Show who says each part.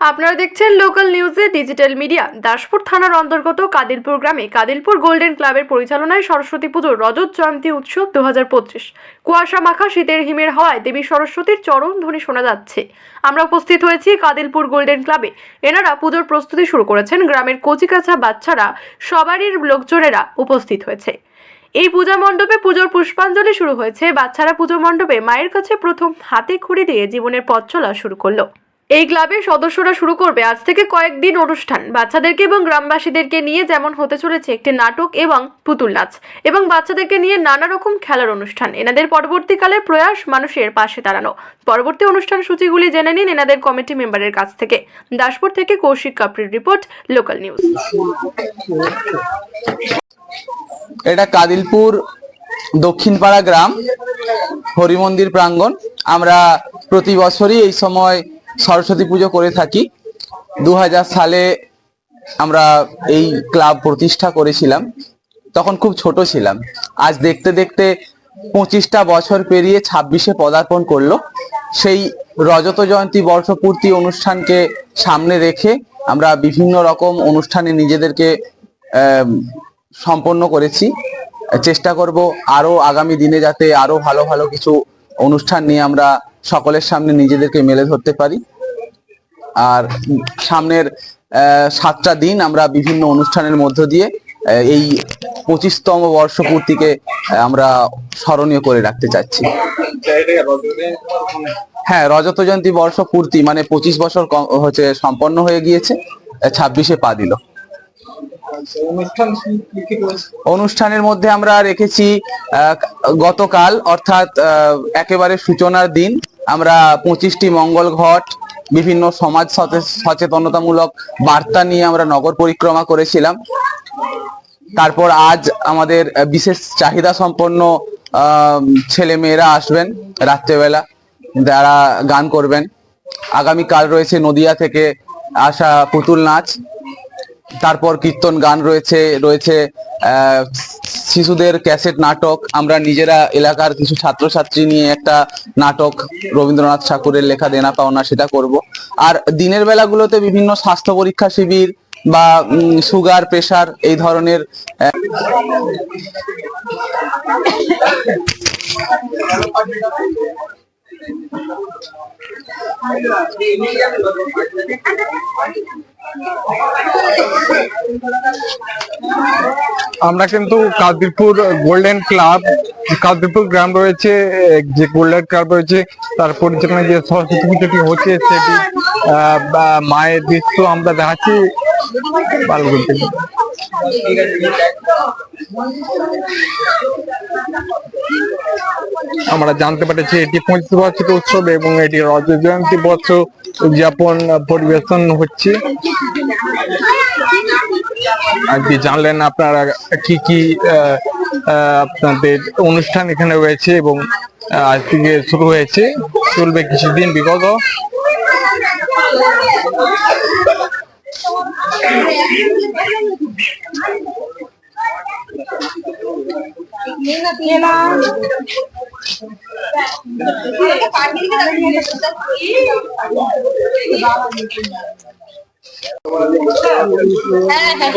Speaker 1: আপনারা দেখছেন লোকাল নিউজে ডিজিটাল মিডিয়া দাসপুর থানার অন্তর্গত কাদিলপুর গ্রামে কাদিলপুর গোল্ডেন ক্লাবের পরিচালনায় সরস্বতী পুজোর রজত জয়ন্তী উৎসব দু হাজার পঁচিশ। কুয়াশা মাখা, শীতের হিমের হওয়ায় দেবী সরস্বতীর চরম ধ্বনি শোনা যাচ্ছে। আমরা উপস্থিত হয়েছি কাদিলপুর গোল্ডেন ক্লাবে এনারা পুজোর প্রস্তুতি শুরু করেছেন গ্রামের কচিকাছা বাচ্চারা, সবারই লোকজনেরা উপস্থিত হয়েছে। এই পূজা মণ্ডপে পুজোর পুষ্পাঞ্জলি শুরু হয়েছে। বাচ্চারা পুজো মণ্ডপে মায়ের কাছে প্রথম হাতে খুঁড়ি দিয়ে জীবনের পথ চলা শুরু করল। এই ক্লাবের সদস্যরা শুরু করবে আজ থেকে কয়েকদিন অনুষ্ঠান। বাচ্চাদেরকে এবং গ্রামবাসীদেরকে নিয়ে যেমন হতে চলেছে একটি নাটক এবং পুতুল নাচ, এবং বাচ্চাদেরকে নিয়ে নানা রকম খেলার অনুষ্ঠান। এনাদের পরবর্তীকালে প্রয়াস মানুষের পাশে দাঁড়ানো। পরবর্তী অনুষ্ঠান সূচিগুলি জেনে নিন এনাদের কমিটি মেম্বারের কাছ থেকে। দাসপুর থেকে কৌশিক কাপড়ির রিপোর্ট, লোকাল নিউজ।
Speaker 2: এটা কাদিলপুর দক্ষিণপাড়া গ্রাম, হরিমন্দির প্রাঙ্গণ। আমরা প্রতি বছরই এই সময় সরস্বতী পুজো করে থাকি। দু হাজার সালে আমরা এই ক্লাব প্রতিষ্ঠা করেছিলাম। তখন খুব ছোট ছিলাম। আজ দেখতে দেখতে পঁচিশটা বছর পেরিয়ে ছাব্বিশে পদার্পণ করল। সেই রজত জয়ন্তী বর্ষপূর্তি অনুষ্ঠানকে সামনে রেখে আমরা বিভিন্ন রকম অনুষ্ঠানে নিজেদেরকে সম্পন্ন করেছি। চেষ্টা করব আরও আগামী দিনে যাতে আরও ভালো ভালো কিছু অনুষ্ঠান নিয়ে আমরা সকলের সামনে নিজেদেরকে মেলে ধরতে পারি। আর সামনের সাতটা দিন আমরা বিভিন্ন অনুষ্ঠানের মধ্য দিয়ে এই পঁচিশতম বর্ষপূর্তিকে আমরা স্মরণীয় করে রাখতে চাচ্ছি। হ্যাঁ রজত জয়ন্তী বর্ষ পূর্তি মানে পঁচিশ বছর হচ্ছে সম্পন্ন হয়ে গিয়েছে ছাব্বিশে পা দিল। অনুষ্ঠানের মধ্যে আমরা রেখেছি গতকাল, অর্থাৎ একেবারে সূচনার দিন আমরা পঁচিশটি মঙ্গল ঘট, বিভিন্ন সমাজ সচে- সচেতনতামূলক বার্তা নিয়ে আমরা নগর পরিক্রমা করেছিলাম। তারপর আজ আমাদের বিশেষ চাহিদা সম্পন্ন ছেলে মেয়েরা আসবেন রাত্রেবেলা, যারা গান করবেন। আগামীকাল রয়েছে নদিয়া থেকে আসা পুতুল নাচ। তারপর কীর্তন গান রয়েছে রয়েছে শিশুদের ক্যাসেট নাটক, আমরা নিজেরা এলাকার কিছু ছাত্রছাত্রী নিয়ে একটা নাটক রবীন্দ্রনাথ ঠাকুরের লেখা দেনা পাওনা সেটা করব। আর দিনের বেলাগুলোতে বিভিন্ন স্বাস্থ্য পরীক্ষা শিবির বা সুগার প্রেসার এই ধরনের
Speaker 3: আমরা কিন্তু কাদিরপুর গোল্ডেন ক্লাব কাদিরপুর গ্রাম রয়েছে, যে গোল্ডেন ক্লাব রয়েছে, তার পরিচালনায় যে সরস্বতী পুজোটি হচ্ছে সেটি মায়ের দৃশ্য আমরা দেখাচ্ছি। বালগুল থেকে আমরা জানতে পেরেছি এটি পঁচিশ বছর উৎসব এবং এটি রজ জয়ন্তী বছর উদযাপন পরিবেশন হচ্ছে। আজকে জানলেন আপনারা কি কি আপনাদের অনুষ্ঠান এখানে রয়েছে এবং আজ থেকে শুরু হয়েছে? চলবে কিছুদিন বিগত।
Speaker 4: হ্যাঁ হ্যাঁ